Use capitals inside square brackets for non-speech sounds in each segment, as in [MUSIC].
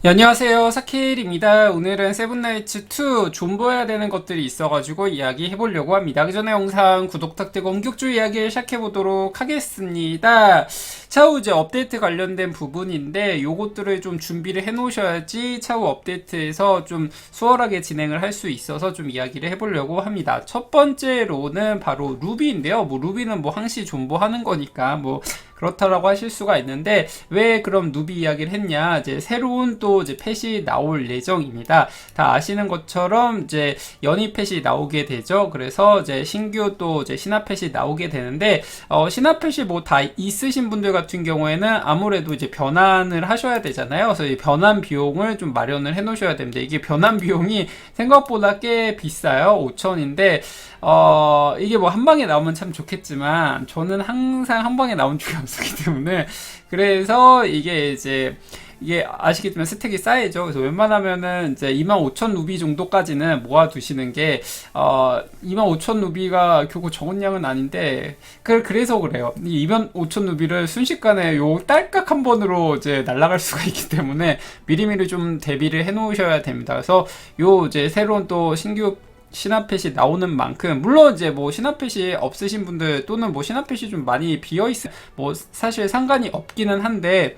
네, 안녕하세요. 사케일입니다. 오늘은 세븐나이츠2 존버해야 되는 것들이 있어가지고 이야기 해보려고 합니다. 그 전에 영상 구독 부탁드리고 본격적으로 이야기를 시작해보도록 하겠습니다. 차후 이제 업데이트 관련된 부분인데 요것들을 좀 준비를 해 놓으셔야지 차후 업데이트에서 좀 수월하게 진행을 할 수 있어서 좀 이야기를 해보려고 합니다. 첫 번째로는 바로 루비인데요. 뭐 루비는 뭐 항시 존버하는 거니까 뭐 그렇다라고 하실 수가 있는데 왜 그럼 누비 이야기를 했냐 이제 새로운 또 이제 펫이 나올 예정입니다. 다 아시는 것처럼 이제 연이 펫이 나오게 되죠. 그래서 이제 신규 또 이제 신화 펫이 나오게 되는데 어 신화 펫이 뭐 다 있으신 분들 같은 경우에는 아무래도 이제 변환을 하셔야 되잖아요. 그래서 이 변환 비용을 좀 마련을 해 놓으셔야 됩니다. 이게 변환 비용이 생각보다 꽤 비싸요. 5천인데 어, 이게 뭐 한 방에 나오면 참 좋겠지만, 저는 항상 한 방에 나온 적이 없 었기 때문에, 그래서 이게 이제, 이게 아시겠지만 스택이 쌓이죠. 그래서 웬만하면은 이제 25,000 루비 정도까지는 모아두시는 게, 어, 25,000 루비가 결국 적은 양은 아닌데, 그, 그래서 그래요. 이 25,000 루비를 순식간에 요 딸깍 한 번으로 이제 날아갈 수가 있기 때문에 미리미리 좀 대비를 해 놓으셔야 됩니다. 그래서 요 이제 새로운 또 신규 신화펫이 나오는 만큼 물론 이제 뭐 신화펫이 없으신 분들 또는 뭐 신화펫이 좀 많이 비어 있어 뭐 사실 상관이 없기는 한데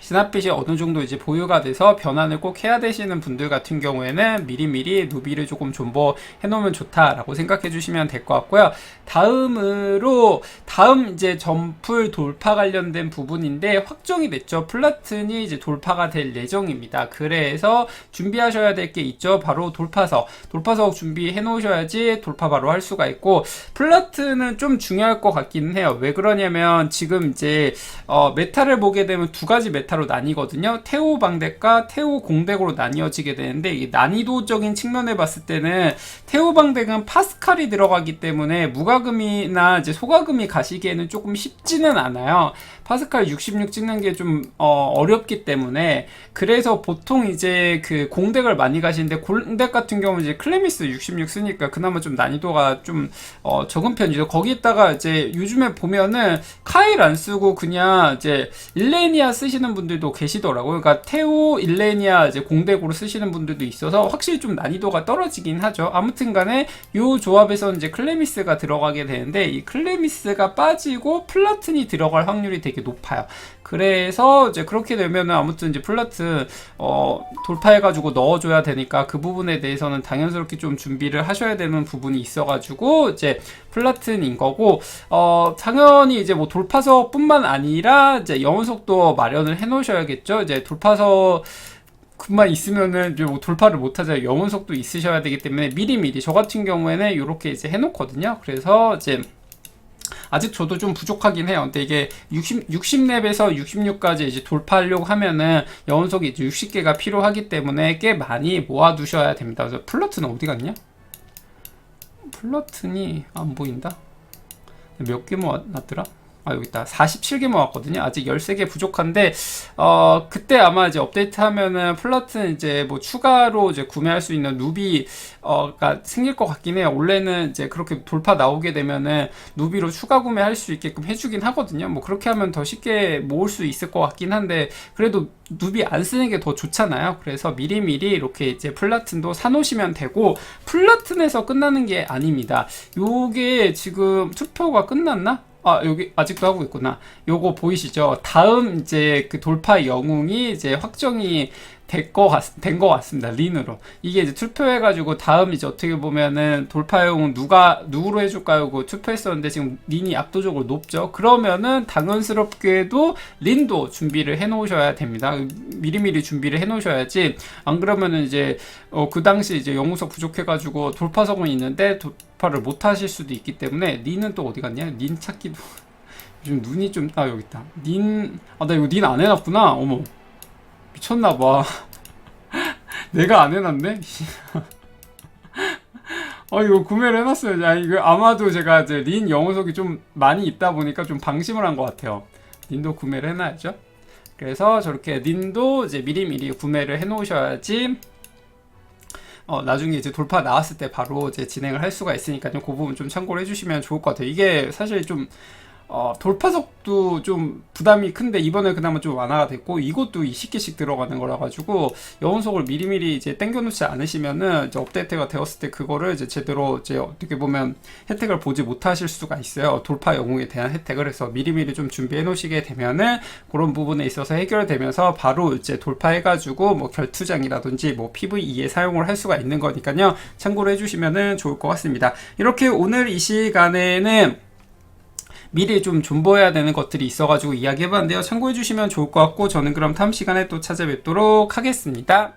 스나핏이 어느 정도 이제 보유가 돼서 변환을 꼭 해야 되시는 분들 같은 경우에는 미리미리 누비를 조금 존버 해 놓으면 좋다라고 생각해 주시면 될 것 같고요. 다음으로 다음 이제 점풀 돌파 관련된 부분인데 확정이 됐죠. 플라튼이 이제 돌파가 될 예정입니다. 그래서 준비하셔야 될 게 있죠. 바로 돌파석. 돌파석 준비해 놓으셔야지 돌파 바로 할 수가 있고 플라튼은 좀 중요할 것 같기는 해요. 왜 그러냐면 지금 이제 어 메타를 보게 되면 두 가지 메타 메타로 나뉘거든요. 태오 방덱과 태오 공덱으로 나뉘어지게 되는데 이 난이도적인 측면에 봤을 때는 태오 방덱은 파스칼이 들어가기 때문에 무과금이나 이제 소과금이 가시기에는 조금 쉽지는 않아요. 파스칼 66 찍는 게좀 어, 어렵기 때문에 그래서 보통 이제 그 공덱을 많이 가시는데 공덱 같은 경우는 이제 클레미스 66 쓰니까 그나마 좀 난이도가 좀 어, 적은 편이죠. 거기다가 이제 요즘에 보면은 카일 안 쓰고 그냥 이제 일레니아 쓰시는 분 들도 계시더라고요. 그러니까 테오 일레니아 이제 공덱으로 쓰시는 분들도 있어서 확실히 좀 난이도가 떨어지긴 하죠. 아무튼 간에 요 조합에서는 이제 클레미스가 들어가게 되는데 이 클레미스가 빠지고 플라튼이 들어갈 확률이 되게 높아요. 그래서 이제 그렇게 되면은 아무튼 이제 플라트 어 돌파해가지고 넣어줘야 되니까 그 부분에 대해서는 당연스럽게 좀 준비를 하셔야 되는 부분이 있어가지고 이제 플라튼인 거고 어 당연히 이제 뭐 돌파서뿐만 아니라 이제 영혼속도 마련을 해 놓으셔야겠죠. 이제 돌파서 그만 있으면은 뭐 돌파를 못하자 영혼속도 있으셔야 되기 때문에 미리미리 저 같은 경우에는 이렇게 이제 해놓거든요. 그래서 이제 아직 저도 좀 부족하긴 해요. 근데 이게 60, 60렙에서 66까지 이제 돌파하려고 하면은 연속이 이제 60개가 필요하기 때문에 꽤 많이 모아두셔야 됩니다. 그래서 플러트는 어디 갔냐? 플러튼이 안 보인다? 몇 개 모았더라? 아 여기 있다. 47개 모았거든요. 아직 13개 부족한데 어 그때 아마 이제 업데이트 하면은 플러튼 이제 뭐 추가로 이제 구매할 수 있는 누비 어가 생길 것 같긴 해요. 원래는 이제 그렇게 돌파 나오게 되면은 누비로 추가 구매할 수 있게끔 해주긴 하거든요. 뭐 그렇게 하면 더 쉽게 모을 수 있을 것 같긴 한데 그래도 누비 안 쓰는 게 더 좋잖아요. 그래서 미리미리 이렇게 이제 플라튼도 사놓으시면 되고 플라튼에서 끝나는 게 아닙니다. 요게 지금 투표가 끝났나? 아, 여기 아직도 하고 있구나. 요거 보이시죠? 다음 이제 그 돌파 영웅이 이제 확정이 된것 같습니다. 린으로. 이게 이제 투표해가지고 다음 이제 어떻게 보면은 돌파용 누가, 누구로 해줄까요? 그 투표했었는데 지금 린이 압도적으로 높죠? 그러면은 당연스럽게도 린도 준비를 해 놓으셔야 됩니다. 미리미리 준비를 해 놓으셔야지. 안 그러면은 이제, 어, 그 당시 이제 영웅석 부족해가지고 돌파석은 있는데 돌파를 못 하실 수도 있기 때문에 린은 또 어디 갔냐? 린 찾기도. [LAUGHS] 요즘 눈이 좀, 아, 여기 있다. 닌, 아, 나 이거 닌 안 해놨구나. 어머. 미쳤나봐. 내가 안 해놨네? [LAUGHS] 어, 이거 구매를 해놨어요. 야, 이거 아마도 제가 이제 린 영어석이 좀 많이 있다 보니까 좀 방심을 한 것 같아요. 린도 구매를 해놔야죠. 그래서 저렇게 린도 이제 미리미리 구매를 해 놓으셔야지 어, 나중에 이제 돌파 나왔을 때 바로 이제 진행을 할 수가 있으니까요. 그 부분 좀 참고를 해주시면 좋을 것 같아요. 이게 사실 좀 어, 돌파석도 좀 부담이 큰데 이번에 그나마 좀 완화가 됐고 이것도 20개씩 들어가는 거라 가지고 여운석을 미리미리 이제 땡겨놓지 않으시면은 이제 업데이트가 되었을 때 그거를 이제 제대로 이제 어떻게 보면 혜택을 보지 못하실 수가 있어요. 돌파 영웅에 대한 혜택을 해서 미리미리 좀 준비해 놓으시게 되면은 그런 부분에 있어서 해결되면서 바로 이제 돌파해가지고 뭐 결투장이라든지 뭐 PVE에 사용을 할 수가 있는 거니까요. 참고로 해주시면은 좋을 것 같습니다. 이렇게 오늘 이 시간에는 미리 좀 존버해야 되는 것들이 있어가지고 이야기해봤는데요. 참고해주시면 좋을 것 같고 저는 그럼 다음 시간에 또 찾아뵙도록 하겠습니다.